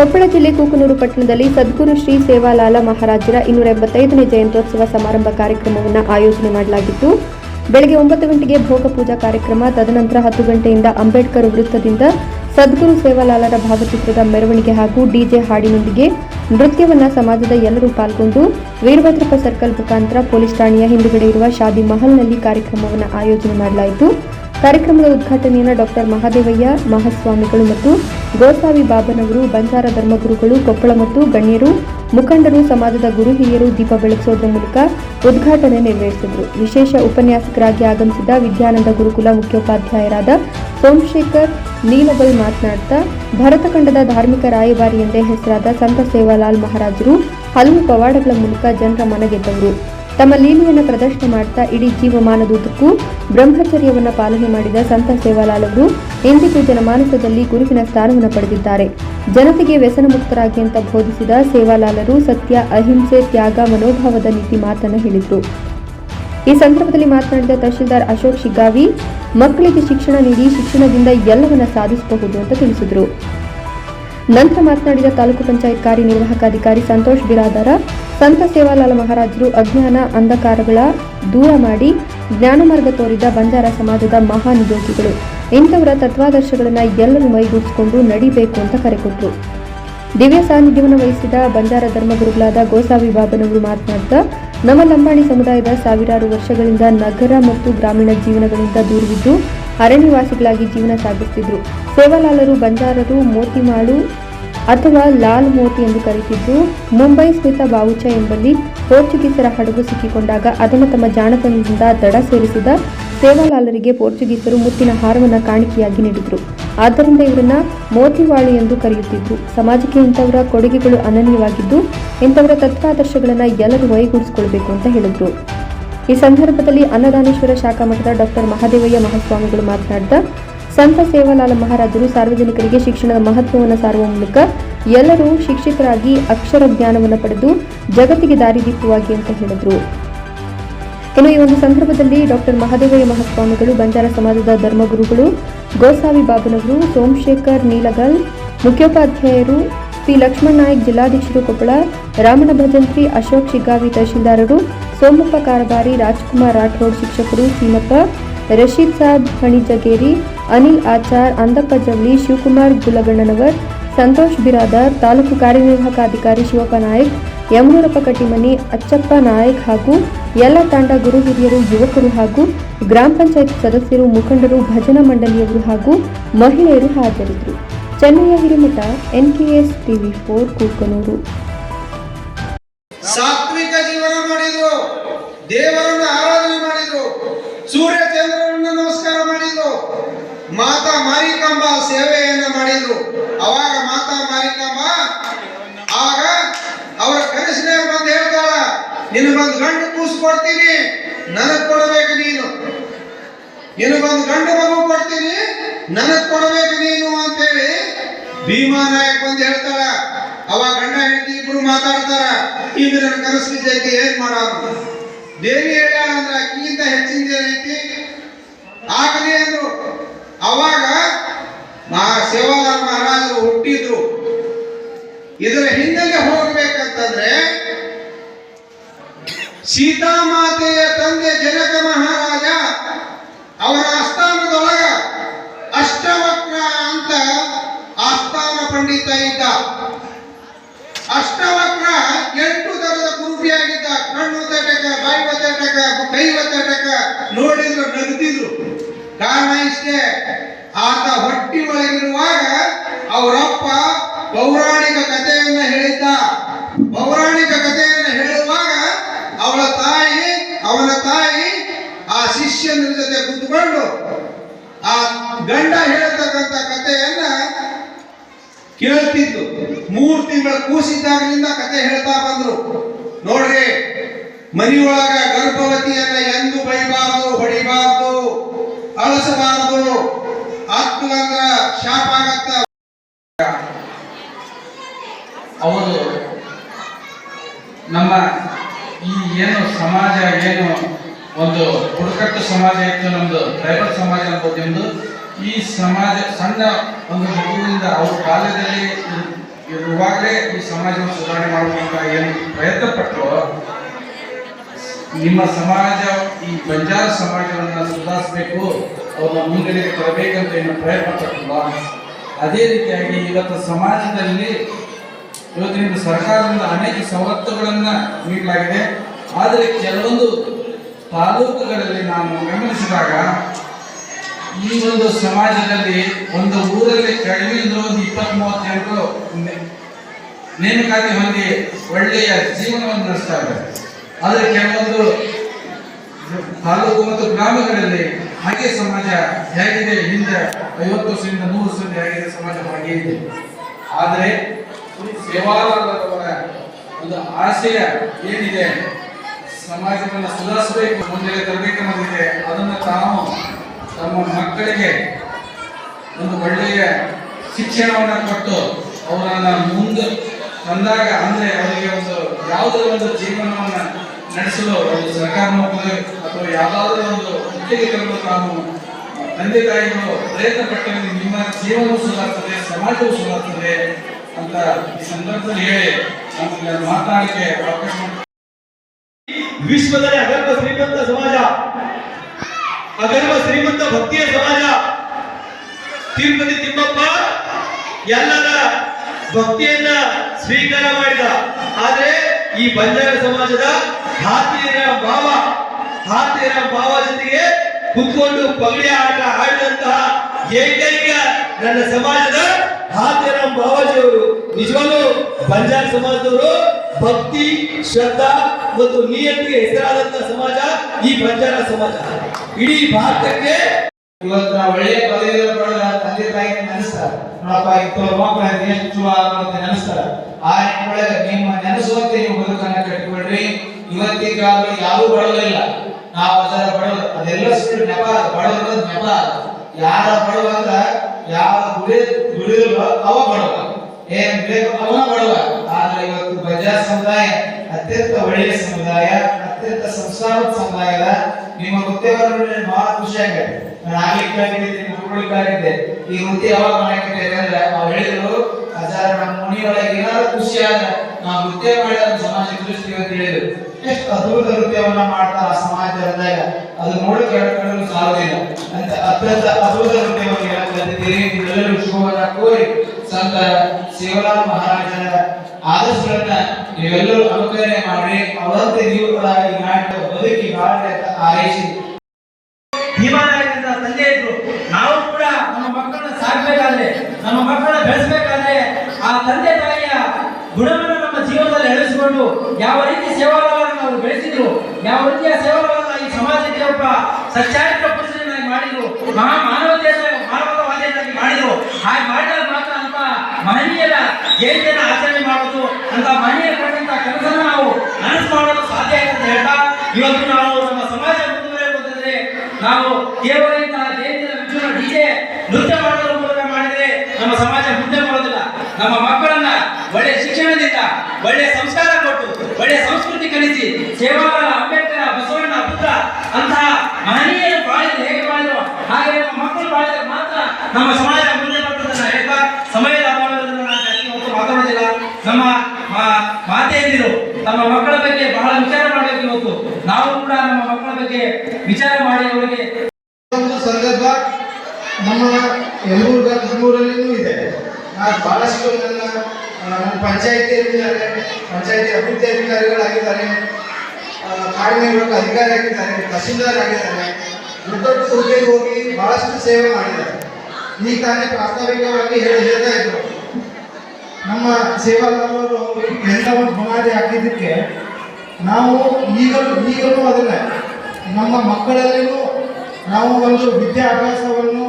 ಕೊಪ್ಪಳ ಜಿಲ್ಲೆ ಕೂಕನೂರು ಪಟ್ಟಣದಲ್ಲಿ ಸದ್ಗುರು ಶ್ರೀ ಸೇವಾಲಾಲ ಮಹಾರಾಜರ ಇನ್ನೂರ ಎಂಬತ್ತೈದನೇ ಜಯಂತ್ಯೋತ್ಸವ ಸಮಾರಂಭ ಕಾರ್ಯಕ್ರಮವನ್ನು ಆಯೋಜನೆ ಮಾಡಲಾಗಿತ್ತು. ಬೆಳಗ್ಗೆ ಒಂಬತ್ತು ಗಂಟೆಗೆ ಭೋಗ ಪೂಜಾ ಕಾರ್ಯಕ್ರಮ, ತದನಂತರ ಹತ್ತು ಗಂಟೆಯಿಂದ ಅಂಬೇಡ್ಕರ್ ವೃತ್ತದಿಂದ ಸದ್ಗುರು ಸೇವಾಲಾಲರ ಭಾವಚಿತ್ರದ ಮೆರವಣಿಗೆ ಹಾಗೂ ಡಿಜೆ ಹಾಡಿನೊಂದಿಗೆ ನೃತ್ಯವನ್ನು ಸಮಾಜದ ಎಲ್ಲರೂ ಪಾಲ್ಗೊಂಡು ವೀರಭದ್ರಪ್ಪ ಸರ್ಕಲ್ ಮುಖಾಂತರ ಪೊಲೀಸ್ ಠಾಣೆಯ ಹಿಂದುಗಡೆ ಇರುವ ಶಾದಿ ಮಹಲ್ನಲ್ಲಿ ಕಾರ್ಯಕ್ರಮವನ್ನು ಆಯೋಜನೆ ಮಾಡಲಾಯಿತು. ಕಾರ್ಯಕ್ರಮದ ಉದ್ಘಾಟನೆಯನ್ನು ಡಾಕ್ಟರ್ ಮಹಾದೇವಯ್ಯ, ಮಹಾಸ್ವಾಮಿಗಳು ಮತ್ತು ಗೋಸಾವಿ ಬಾಬನವರು, ಬಂಜಾರ ಧರ್ಮಗುರುಗಳು, ಕೊಪ್ಪಳ ಮತ್ತು ಗಣ್ಯರು, ಮುಖಂಡರು, ಸಮಾಜದ ಗುರು, ಹಿರಿಯರು ದೀಪ ಬೆಳಗಿಸೋದ್ರ ಮೂಲಕ ಉದ್ಘಾಟನೆ ನೆರವೇರಿಸಿದರು. ವಿಶೇಷ ಉಪನ್ಯಾಸಕರಾಗಿ ಆಗಮಿಸಿದ ವಿದ್ಯಾನಂದ ಗುರುಕುಲ ಮುಖ್ಯೋಪಾಧ್ಯಾಯರಾದ ಸೋಮಶೇಖರ್ ನೀಲಬಲ್ ಮಾತನಾಡ್ತಾ ಭರತಖಂಡದ ಧಾರ್ಮಿಕ ರಾಯಭಾರಿ ಎಂದೇ ಹೆಸರಾದ ಸಂತ ಸೇವಾಲಾಲ್ ಮಹಾರಾಜರು ಹಲವು ಪವಾಡಗಳ ಮೂಲಕ ಜನರ ಮನಗೆದ್ದವರು ತಮ್ಮ ಲೀಲೆಯನ್ನು ಪ್ರದರ್ಶನ ಮಾಡ್ತಾ ಇಡೀ ಜೀವಮಾನದುದ್ದಕ್ಕೂ ಬ್ರಹ್ಮಚರ್ಯವನ್ನು ಪಾಲನೆ ಮಾಡಿದ ಸಂತ ಸೇವಾಲಾಲ್ ಅವರು ಇಂದಿಗೂ ಜನಮಾನಸದಲ್ಲಿ ಗುರುವಿನ ಸ್ಥಾನವನ್ನು ಪಡೆದಿದ್ದಾರೆ. ಜನತೆಗೆ ವ್ಯಸನ ಮುಕ್ತರಾಗಿ ಅಂತ ಬೋಧಿಸಿದ ಸೇವಾಲಾಲರು ಸತ್ಯ, ಅಹಿಂಸೆ, ತ್ಯಾಗ, ಮನೋಭಾವದ ನೀತಿ ಮಾತನ್ನು ಹೇಳಿದರು. ಈ ಸಂದರ್ಭದಲ್ಲಿ ಮಾತನಾಡಿದ ತಹಶೀಲ್ದಾರ್ ಅಶೋಕ್ ಶಿಗ್ಗಾವಿ, ಮಕ್ಕಳಿಗೆ ಶಿಕ್ಷಣ ನೀಡಿ ಶಿಕ್ಷಣದಿಂದ ಎಲ್ಲವನ್ನ ಸಾಧಿಸಬಹುದು ಅಂತ ತಿಳಿಸಿದರು. ನಂತರ ಮಾತನಾಡಿದ ತಾಲೂಕು ಪಂಚಾಯತ್ ಕಾರ್ಯನಿರ್ವಾಹಕ ಅಧಿಕಾರಿ ಸಂತೋಷ್ ಬಿರಾದರ ಸಂತ ಸೇವಾಲಾಲ ಮಹಾರಾಜರು ಅಜ್ಞಾನ ಅಂಧಕಾರಗಳ ದೂರ ಮಾಡಿ ಜ್ಞಾನ ಮಾರ್ಗ ತೋರಿದ ಬಂಜಾರ ಸಮಾಜದ ಮಹಾನ್ ಯೋಗಿಗಳು ಇಂಥವರ ತತ್ವಾದರ್ಶಗಳನ್ನು ಎಲ್ಲರೂ ಮೈಗೂಡಿಸಿಕೊಂಡು ನಡಿಬೇಕು ಅಂತ ಕರೆ ಕೊಟ್ಟರು ದಿವ್ಯ ಸಾನ್ನಿಧ್ಯವನ್ನು ವಹಿಸಿದ ಬಂಜಾರ ಧರ್ಮಗುರುಗಳಾದ ಗೋಸಾವಿ ಬಾಬನವರು ಮಾತನಾಡಿದ ನಮ್ಮ ಲಂಬಾಣಿ ಸಮುದಾಯದ ಸಾವಿರಾರು ವರ್ಷಗಳಿಂದ ನಗರ ಮತ್ತು ಗ್ರಾಮೀಣ ಜೀವನಗಳಿಂದ ದೂರವಿದ್ದು ಅರಣ್ಯವಾಸಿಗಳಾಗಿ ಜೀವನ ಸಾಗಿಸುತ್ತಿದ್ದರು ಸೇವಾಲಾಲರು ಬಂಜಾರರು ಮೋತಿಮಾಳು ಅಥವಾ ಲಾಲ್ ಮೋತಿ ಎಂದು ಕರೆಯುತ್ತಿದ್ದು, ಮುಂಬೈ ಸ್ಮಿತ ಬಾವುಚ ಎಂಬಲ್ಲಿ ಪೋರ್ಚುಗೀಸರ ಹಡಗು ಸಿಕ್ಕಿಕೊಂಡಾಗ ಅದನ್ನು ತಮ್ಮ ಜಾಣತನದಿಂದ ದಡ ಸೇರಿಸಿದ ಸೇವಾಲಾಲರಿಗೆ ಪೋರ್ಚುಗೀಸರು ಮುತ್ತಿನ ಹಾರವನ್ನು ಕಾಣಿಕೆಯಾಗಿ ನೀಡಿದರು. ಆದ್ದರಿಂದ ಇವರನ್ನ ಮೋತಿವಾಳಿ ಎಂದು ಕರೆಯುತ್ತಿದ್ರು ಸಮಾಜಕ್ಕೆ ಇಂಥವರ ಕೊಡುಗೆಗಳು ಅನನ್ಯವಾಗಿದ್ದು, ಇಂಥವರ ತತ್ವಾದರ್ಶಗಳನ್ನು ಎಲ್ಲರೂ ವೈಗೂಡಿಸಿಕೊಳ್ಬೇಕು ಅಂತ ಹೇಳಿದರು. ಈ ಸಂದರ್ಭದಲ್ಲಿ ಅನ್ನದಾನೇಶ್ವರ ಶಾಖಾ ಮಠದ ಡಾಕ್ಟರ್ ಮಹಾದೇವಯ್ಯ ಮಹಾಸ್ವಾಮಿಗಳು ಮಾತನಾಡಿದ ಸಂತ ಸೇವಾಲಾಲ ಮಹಾರಾಜರು ಸಾರ್ವಜನಿಕರಿಗೆ ಶಿಕ್ಷಣದ ಮಹತ್ವವನ್ನು ಸಾರುವ ಮೂಲಕ ಎಲ್ಲರೂ ಶಿಕ್ಷಿತರಾಗಿ ಅಕ್ಷರ ಜ್ಞಾನವನ್ನು ಪಡೆದು ಜಗತ್ತಿಗೆ ದಾರಿದೀಪವಾಗಿ ಅಂತ ಹೇಳಿದರು. ಇನ್ನು ಈ ಒಂದು ಸಂದರ್ಭದಲ್ಲಿ ಡಾಕ್ಟರ್ ಮಹಾದೇವಯ್ಯ ಮಹಾಸ್ವಾಮಿಗಳು, ಬಂಜಾರ ಸಮಾಜದ ಧರ್ಮಗುರುಗಳು ಗೋಸಾವಿ ಬಾಬನವರು, ಸೋಮಶೇಖರ್ ನೀಲಗಲ್, ಮುಖ್ಯೋಪಾಧ್ಯಾಯರು ಪಿ ಲಕ್ಷ್ಮಣ್ ನಾಯಕ್ ಜಿಲ್ಲಾಧ್ಯಕ್ಷರು ಕೊಪ್ಪಳ, ರಾಮಣ್ಣ ಭಜಂತ್ರಿ, ಅಶೋಕ್ ಶಿಗ್ಗಾವಿ ತಹಶೀಲ್ದಾರರು, ಸೋಮಪ್ಪ ಕಾರಬಾರಿ, ರಾಜ್ಕುಮಾರ್ ರಾಠೋಡ್ ಶಿಕ್ಷಕರು ಸೀನಪ್ಪ ರಶೀದ್ ಸಾಬ್ ಹಣಿಜಗೇರಿ ಅನಿಲ್ ಆಚಾರ್, ಅಂದಪ್ಪ ಜವಳಿ, ಶಿವಕುಮಾರ್ ಗುಲಗಣ್ಣನವರ್, ಸಂತೋಷ್ ಬಿರಾದಾರ್, ತಾಲೂಕು ಕಾರ್ಯನಿರ್ವಾಹಕ ಅಧಿಕಾರಿ ಶಿವಪ್ಪ ನಾಯಕ್, ಯಮನೂರಪ್ಪ ಕಟ್ಟಿಮನಿ, ಅಚ್ಚಪ್ಪ ನಾಯಕ್ ಹಾಗೂ ಎಲ್ಲ ತಾಂಡ ಗುರು ಹಿರಿಯರು, ಯುವಕರು ಹಾಗೂ ಗ್ರಾಮ ಪಂಚಾಯತ್ ಸದಸ್ಯರು, ಮುಖಂಡರು, ಭಜನಾ ಮಂಡಳಿಯವರು ಹಾಗೂ ಮಹಿಳೆಯರು ಹಾಜರಿದ್ದರು. ಚೆನ್ನೈಯ Hiremath, NKS TV four, Kukanur. ಸಾತ್ವಿಕ ಜೀವನ ಮಾಡಿದ್ರು, ದೇವರನ್ನು ಆರಾಧನೆ ಮಾಡಿದ್ರು. ಸೂರ್ಯ ನಮಸ್ಕಾರ ಮಾಡಿದ್ರು ಮಾತಾ ಮಾರಿಕಾಂಬ ಸೇವೆಯನ್ನ ಮಾಡಿದ್ರು. ಅವಾಗ ಮಾತಾ ಮಾರಿಕಾಂಬ ಆಗ ಅವರ ಕನಸಿನೇ ಬಂದು ಹೇಳ್ತಾಳ ನಿನಗೊಂದು ಗಂಡು ಕೂಸು ಕೊಡ್ತೀನಿ ನನಗ್ ಕೊಡಬೇಕು ನೀನು. ನಿನಗೊಂದು ಗಂಡು ಮಗು ಕೊಡ್ತೀನಿ, ನನಗ್ ಕೊಡಬೇಕು ನೀನು ಅಂತೇಳಿ ಭೀಮಾ ನಾಯಕ್ ಬಂದು ಹೇಳ್ತಾಳ. ಅವಾಗ ಗಂಡ ಹೆಂಡತಿ ಇಬ್ರು ಮಾತಾಡ್ತಾರ ಈಗ ನನ್ನ ಕನಸು ಜೈತಿ ಏನ್ ಮಾಡೋದು? ದೇವಿ ಹೇಳ್ಯಾಳ ಅಂದ್ರ ಅಕ್ಕಿಗಿಂತ ಹೆಚ್ಚಿನ ಏನೈತಿ ಆಗಲಿ ಅಂದ್ರು. ಅವಾಗ ಮಹಾ ಸೇವಾಲಾಲ್ ಮಹಾರಾಜರು ಹುಟ್ಟಿದ್ರು. ಇದರ ಹಿನ್ನೆಲೆ ಹೋಗ್ಬೇಕಂತಂದ್ರೆ ಸೀತಾಮಾತೆಯ ತಂದೆ ಜನಕ ಮಹಾರಾಜ ಅವರ ಆಸ್ಥಾನದೊಳಗ ಅಷ್ಟವಕ್ರ ಅಂತ ಆಸ್ಥಾನ ಪಂಡಿತ ಇದ್ದ. ಅಷ್ಟವಕ್ರ ಎಂಟು ತರದ ಕುರುಪಿಯಾಗಿದ್ದ ಕಣ್ಣು ತಟಕ ಬಾಯಿ ಒತ್ತಟಕ ಕೈ ಒತ್ತಟಕ ನೋಡಿದ್ರು, ನಗ್ತಿದ್ರು. ಕಾರಣ ಇಷ್ಟೇ. ಆತ ಹೊಟ್ಟಿ ಒಳಗಿರುವಾಗ ಅವರಪ್ಪ ಪೌರಾಣಿಕ ಕಥೆಯನ್ನ ಹೇಳಿದ್ದ. ಪೌರಾಣಿಕ ಕಥೆಯನ್ನ ಹೇಳುವಾಗ ಅವಳ ತಾಯಿ, ಅವನ ತಾಯಿ ಆ ಶಿಷ್ಯನ ಜೊತೆ ಕೂತ್ಕೊಂಡು ಆ ಗಂಡ ಹೇಳ್ತಕ್ಕಂಥ ಕಥೆಯನ್ನ ಕೇಳ್ತಿದ್ದು ಮೂರು ತಿಂಗಳ ಕೂಸಿದ್ದಾಗಲಿಂದ ಕತೆ ಹೇಳ್ತಾ ಬಂದ್ರು. ನೋಡ್ರಿ, ಮನೆಯೊಳಗ ಗರ್ಭವತಿಯನ್ನ ಎಂದು ಬೈಬಾರದು, ಹೊಡಿಬಾರ್ದು ಅಳಸಬಾರ್ದು. ಆತ್ಮಗಂಗ ಶಾಪ ಆಗತ್ತ. ಅವರು ನಮ್ಮ ಈ ಏನು ಸಮಾಜ ಏನು ಒಂದು ಬುಡಕಟ್ಟು ಸಮಾಜ ಇತ್ತು ನಮ್ದು ಟ್ರೈಬಲ್ ಸಮಾಜ ಅನ್ಬೋದು ಈ ಸಮಾಜ ಸಣ್ಣ ಒಂದು ಮಗುವಿನಿಂದ ಅವ್ರ ಬಾಲ್ಯದಲ್ಲಿ ಇರುವಾಗಲೇ ಈ ಸಮಾಜವನ್ನು ಸುಧಾರಣೆ ಮಾಡುವಂತ ಏನು ಪ್ರಯತ್ನ ಪಟ್ಟರು ನಿಮ್ಮ ಸಮಾಜ, ಈ ಬಂಜಾರ ಸಮಾಜವನ್ನ ಸುಧಾರಿಸಬೇಕು, ಅವ್ರನ್ನ ಮುಂದೆ ತರಬೇಕಂತ ಏನು ಪ್ರಯತ್ನ ಪಟ್ಟಿಲ್ಲ ಅದೇ ರೀತಿಯಾಗಿ ಇವತ್ತು ಸಮಾಜದಲ್ಲಿ ಇವತ್ತಿನ ಸರ್ಕಾರದಿಂದ ಅನೇಕ ಸವಲತ್ತುಗಳನ್ನು ನೀಡಲಾಗಿದೆ. ಆದರೆ ಕೆಲವೊಂದು ತಾಲೂಕುಗಳಲ್ಲಿ ನಾನು ಗಮನಿಸಿದಾಗ, ಈ ಒಂದು ಸಮಾಜದಲ್ಲಿ ಒಂದು ಊರಲ್ಲಿ ಕಡಿಮೆ ಅಂದ್ರೆ ಒಂದು ಇಪ್ಪತ್ತ್ ಮೂವತ್ತು ಜನರು ನೇಮಕಾತಿ ಹೊಂದಿ ಒಳ್ಳೆಯ ಜೀವನವನ್ನು ನಡೆಸ್ತಾ ಇದ್ದಾರೆ. ಆದರೆ ಕೆಲವೊಂದು ತಾಲೂಕು ಮತ್ತು ಗ್ರಾಮಗಳಲ್ಲಿ ಹಾಗೆ ಸಮಾಜ ಹೇಗಿದೆ, ಹಿಂದೆ ಐವತ್ತು ವರ್ಷದಿಂದ ನೂರು ವರ್ಷದಿಂದ ಹೇಗಿದೆ ಸಮಾಜ ಹಾಗೆ ಇದೆ. ಆದರೆ ಸೇವಾಲಾಲರವರ ಒಂದು ಆಸೆಯ ಏನಿದೆ, ಸಮಾಜವನ್ನು ಸುಧಾರಿಸಬೇಕು ಮುಂದೆ ತರಬೇಕನ್ನೋದಿದೆ ಅದನ್ನು ತಾವು ತಮ್ಮ ಮಕ್ಕಳಿಗೆ ಒಂದು ಒಳ್ಳೆಯ ಶಿಕ್ಷಣವನ್ನು ಕೊಟ್ಟು ಅವರನ್ನು ಮುಂದೆ ತಂದಾಗ, ಅಂದರೆ ಅವರಿಗೆ ಒಂದು ಯಾವುದೇ ಒಂದು ಜೀವನವನ್ನ ನಡೆಸಲು ಒಂದು ಸರ್ಕಾರ ಅಥವಾ ಯಾವುದಾದ್ರೂ ಒಂದು ಹುದ್ದೆಗೆ ತರಲು ತಂದೆ ತಾಯಿಗಳು ಪ್ರಯತ್ನ ಪಟ್ಟರೆ ನಿಮ್ಮ ಜೀವನವೂ ಸುಧಾರಿಸ್ತದೆ ಸಮಾಜವೂ ಸುಧಾರಿಸ್ತದೆ ಅಂತ ಈ ಸಂದರ್ಭದಲ್ಲಿ ಹೇಳಿ ನಮಗೆ ಮಾತನಾಡಲಿಕ್ಕೆ ಅವಕಾಶ ವಿಶ್ವದಲ್ಲಿ ಅಗರ್ಭ ಶ್ರೀಮಂತ ಸಮಾಜ, ಅಗರ್ಭ ಶ್ರೀಮಂತ ಭಕ್ತಿಯ ಸಮಾಜ, ತಿರುಪತಿ ತಿಮ್ಮಪ್ಪ ಎಲ್ಲರ ಭಕ್ತಿಯನ್ನ ಸ್ವೀಕಾರ ಮಾಡಿದ. ಆದ್ರೆ ಈ ಬಂಜಾರ ಸಮಾಜದ ಹಾತಿಯರ ಭಾವ ಹಾತಿಯರ ಭಾವ ಜೊತೆಗೆ ಕುತ್ಕೊಂಡು ಪಗಡಿ ಆಟ ಆಡಿದಂತಹ ಏಕೈಕ ನನ್ನ ಸಮಾಜದ ಹಾತಿಯರ ಭಾವಜಿಯವರು ನಿಜವಾಗ್ಲೂ ಬಂಜಾರ ಸಮಾಜದವರು ಭಕ್ತಿ, ಶ್ರದ್ಧಾ ಮತ್ತು ನಿಯತ್ತಿಗೆ ಹೆಸರಾದಂತಹ ಸಮಾಜ ಈ ಬಂಜಾರ ಸಮಾಜ. ಇಡೀ ಭಾರತಕ್ಕೆ ಇವತ್ತು ನಾವು ಒಳ್ಳೆಯ ಪದವಿ ಪಡೆದ ತಂದೆ ತಾಯಿ ನೋಡಪ್ಪ ಇಂಥವ್ರ ಮಕ್ಕಳ ಎಷ್ಟು ಚಲೋ ಅಂತ ನೆನೆಸ್ತಾರ. ಆ ನಿಮ್ಮೊಳಗೆ ನಿಮ್ಮ ನೆನೆಸುವಂತೆ ನೀವು ಬದುಕನ್ನ ಕಟ್ಟಿಕೊಳ್ರಿ ಇವತ್ತಿನ ಯಾರು ಬಡವರಿಲ್ಲ ನಾವು ಅದರ ಬಡವ ಅದೆಲ್ಲ ಸುಳ್ಳು ನೆಪ ಬಡವ ನೆಪ. ಯಾರ ಬಡವ ಅಂತ ಯಾರ ದುಡಿ ದುಡಿದ್ರು ಅವ ಬಡವ. ಏನ್ ಬೇಕು ಅವನ ಬಡವ. ಆದ್ರೆ ಇವತ್ತು ಬಜಾರ್ ಸಮುದಾಯ, ಅತ್ಯಂತ ಒಳ್ಳೆಯ ಸಮುದಾಯ, ಅತ್ಯಂತ ಸಂಸ್ಕಾರದ ಸಮುದಾಯದ ನಿಮ್ಮ ಹುದ್ದೆಗಳನ್ನು ಬಹಳ ಖುಷಿ ಕುರುಳಿಕಾಗಿದ್ದೆ ಈ ವೃತ್ತಿ ಯಾವಾಗ ಮಾಡಕ್ಕೆ ಅಂದ್ರೆ ನಾವು ಹೇಳಿದ್ರು ಹಜಾರ ನಮ್ಮ ಮುನಿಯೊಳಗೆ ಏನಾದ್ರು ಖುಷಿ ಆದ ನಾವು ನೃತ್ಯ ಮಾಡಿದ ಸಮಾಜ ದೃಷ್ಟಿ ಅಂತ ಹೇಳಿದ್ರು. ಎಷ್ಟು ಅದ್ಭುತ ನೃತ್ಯವನ್ನ ಮಾಡ್ತಾ ಆ ಅಂದಾಗ, ಅದು ನೋಡಿ ಕೇಳ್ಕೊಂಡು ಸಾಲುವುದಿಲ್ಲ ಅಂತ ಅತ್ಯಂತ ಅದ್ಭುತ ನೃತ್ಯವನ್ನು ಹೇಳಕ್ಕಾಗಿದ್ದೀರಿ ಎಲ್ಲರೂ ಶುಭವನ್ನ ಕೋರಿ ಸಂತ ಶಿವರಾಮ್ ಮಹಾರಾಜರ ಆದರ್ಶಗಳನ್ನ ನೀವೆಲ್ಲರೂ ಅನುಕರಣೆ ಮಾಡಿ, ಅವರಂತೆ ನೀವು ನಾಟಕ ಬದುಕಿ ಮಾಡಿ ಅಂತ ಹಾರೈಸಿ ಧೀಮಾನಾಗಿದ್ದ ತಂದೆ ಇದ್ರು ನಾವು ಕೂಡ ನಮ್ಮ ಮಕ್ಕಳನ್ನ ಸಾಕ್ಬೇಕಾದ್ರೆ ನಮ್ಮ ಮಕ್ಕಳನ್ನ ಬೆಳೆಸಬೇಕಾದ್ರೆ ಆ ತಂದೆ ತಾಯಿಯ ಗುಣವನ್ನು ನಮ್ಮ ಜೀವನದಲ್ಲಿ ಅಳಿಸಿಕೊಂಡು ಯಾವ ರೀತಿ ಸೇವಾಗಳನ್ನು ನಾವು ಬೆಳೆಸಿದ್ರು, ಯಾವ ರೀತಿಯ ಸೇವಾಗಳನ್ನು ಈ ಸಮಾಜಕ್ಕೆ ಒಬ್ಬ ಸಚ್ಚಾರಿತ್ರ ಪುರುಷನಾಗಿ ಮಾಡಿದ್ರು ಮಹಾ ಮಾನವತೆಯ ಮಾನವತಾವಾದಿಯನ್ನಾಗಿ ಮಾಡಿದ್ರು, ಹಾಗೆ ಮಾಡಿದಾಗ ಮಾತ್ರ ಅಂತ ಮಹನೀಯರ ಜಯಂತಿಯನ್ನು ಆಚರಣೆ ಮಾಡೋದು ಅಂತ ಮಹನೀಯರು ಕೊಟ್ಟಂತ ಕೆಲಸನ ನಾವು ನನಸು ಮಾಡೋದು ಸಾಧ್ಯ ಆಗುತ್ತೆ ಅಂತ ಹೇಳ್ತಾ ಇವತ್ತು ನಾವು ನಮ್ಮ ಸಮಾಜ ಮುಂದುವರಿಯಬಹುದಾದ್ರೆ ನಾವು ಕೇವಲ ಇಂತಹ ಜಯಂತಿಯ ವಿಜೃಂಭಣೆ ಡಿಜೆ ನೃತ್ಯ ಮಾಡೋದ್ರ ಮೂಲಕ ಮಾಡಿದ್ರೆ ನಮ್ಮ ಸಮಾಜ ಮುಂದೆ ಬರೋದಿಲ್ಲ ನಮ್ಮ ಮಕ್ಕಳನ್ನ ಒಳ್ಳೆಯ ಶಿಕ್ಷಣದಿಂದ ಒಳ್ಳೆಯ ಸಂಸ್ಕಾರ ಕೊಟ್ಟು ಒಳ್ಳೆಯ ಸಂಸ್ಕೃತಿ ಸೇವಾಲಾಲ ಅಂಬೇಡ್ಕರ್ ಬಸವಣ್ಣ ಬುದ್ಧ ಅಂತಹ ಮಹನೀಯರು ಬಾಳಿದ್ರು ಹೇಗೆ ಬಾಳಿದ್ರು ಹಾಗೆ ನಮ್ಮ ಮಕ್ಕಳು ಬಾಳಿದ್ರೆ ಮಾತ್ರ ನಮ್ಮ ಸಮಾಜ ಮುಂದೆ ಬರ್ತದೆ ಅಂತ ಹೇಳ್ತಾ, ಸಮಯದ ಅಭಾವದಿಂದ ನಾನು ಹೊತ್ತು ಮಾತಾಡೋದಿಲ್ಲ ನಮ್ಮ ಮಾತೆಯಂದಿರು ತಮ್ಮ ಮಕ್ಕಳ ಬಗ್ಗೆ ಬಹಳ ವಿಚಾರ ಮಾಡಬೇಕು ಇವತ್ತು. ನಾವು ಕೂಡ ನಮ್ಮ ಮಕ್ಕಳ ಬಗ್ಗೆ ವಿಚಾರ ಮಾಡಿ ಅವರಿಗೆ ಒಂದು ಸಂದರ್ಭ ನಮ್ಮ ಎಲ್ಲೂರು ಗಂಗೂರಲ್ಲಿನೂ ಇದೆ. ನಾನು ಬಹಳಷ್ಟು ನನ್ನ ನಮ್ಮ ಪಂಚಾಯತಿ ಪಂಚಾಯಿತಿ ಅಭಿವೃದ್ಧಿ ಅಧಿಕಾರಿಗಳಾಗಿದ್ದಾರೆ. ಕಾಡಿನ ಅಧಿಕಾರಿ ಆಗಿದ್ದಾರೆ ತಹಸೀಲ್ದಾರ್ ಆಗಿದ್ದಾರೆ ದೊಡ್ಡ ದೊಡ್ಡ ಹೋಗಿ ಬಹಳಷ್ಟು ಸೇವೆ ಮಾಡಿದ್ದಾರೆ. ಈಗ ತಾನೇ ಪ್ರಾಸ್ತಾವಿಕವಾಗಿ ಹೇಳಿ ಹೇಳ್ತಾ ಇದ್ರು. ನಮ್ಮ ಸೇವಾದಾರರು ಎಲ್ಲ ಒಂದು ಬುನಾದಿ ಹಾಕಿದ್ದಕ್ಕೆ ನಾವು ಈಗಲೂ ಈಗಲೂ ಅದನ್ನ ನಮ್ಮ ಮಕ್ಕಳಲ್ಲಿಯೂ ನಾವು ಒಂದು ವಿದ್ಯಾಭ್ಯಾಸವನ್ನು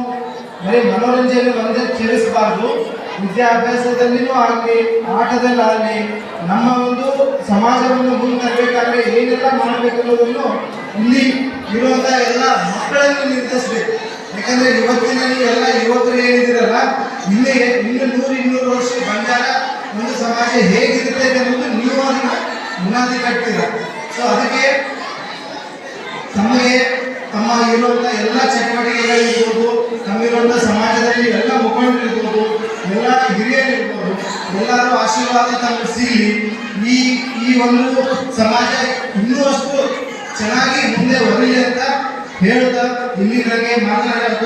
ಬರೀ ಮನೋರಂಜನೆ ಒಂದೇ ಸೇರಿಸಬಾರ್ದು ವಿದ್ಯಾಭ್ಯಾಸದಲ್ಲಿನೂ ಆಗಲಿ, ಆಟದಲ್ಲಾಗಲಿ ನಮ್ಮ ಒಂದು ಸಮಾಜವನ್ನು ಮುಂದೆ ಏನೆಲ್ಲ ಮಾಡಬೇಕು ಅನ್ನೋದನ್ನು ಇಲ್ಲಿ ಇರುವಂಥ ಎಲ್ಲ ಮಕ್ಕಳನ್ನು ನಿರ್ಧರಿಸಬೇಕು. ಯಾಕಂದ್ರೆ ಇವತ್ತಿನ ಎಲ್ಲ ಯುವಕರು ಏನಿದ್ದೀರಲ್ಲ, ಇಲ್ಲಿ ಇನ್ನು ನೂರು ಇನ್ನೂರು ವರ್ಷ ಬಂದಾಗ ಒಂದು ಸಮಾಜ ಹೇಗಿರುತ್ತೆ ಅನ್ನೋದು ನೀವು ಅದನ್ನ ಮುನ್ನಾದಿ ಕಟ್ತೀರ? ಸೊ ಅದಕ್ಕೆ ತಮಗೆ ತಮ್ಮ ಇರುವಂತಹ ಎಲ್ಲ ಚಟುವಟಿಕೆಗಳಿರ್ಬೋದು ತಮ್ಮಿರುವಂತಹ ಸಮಾಜದಲ್ಲಿ ಎಲ್ಲ ಮುಖಂಡರಿರ್ಬೋದು ಎಲ್ಲ ಹಿರಿಯರಿರ್ಬೋದು ಎಲ್ಲರೂ ಆಶೀರ್ವಾದ ತಮಗೆ ಸಿಗಲಿ ಈ ಈ ಒಂದು ಸಮಾಜ ಇನ್ನೂ ಚೆನ್ನಾಗಿ ಮುಂದೆ ಬರಲಿ ಅಂತ ಹೇಳುತ್ತಾ ಇಲ್ಲಿ ನನಗೆ ಮಾತನಾಡೋಕೆ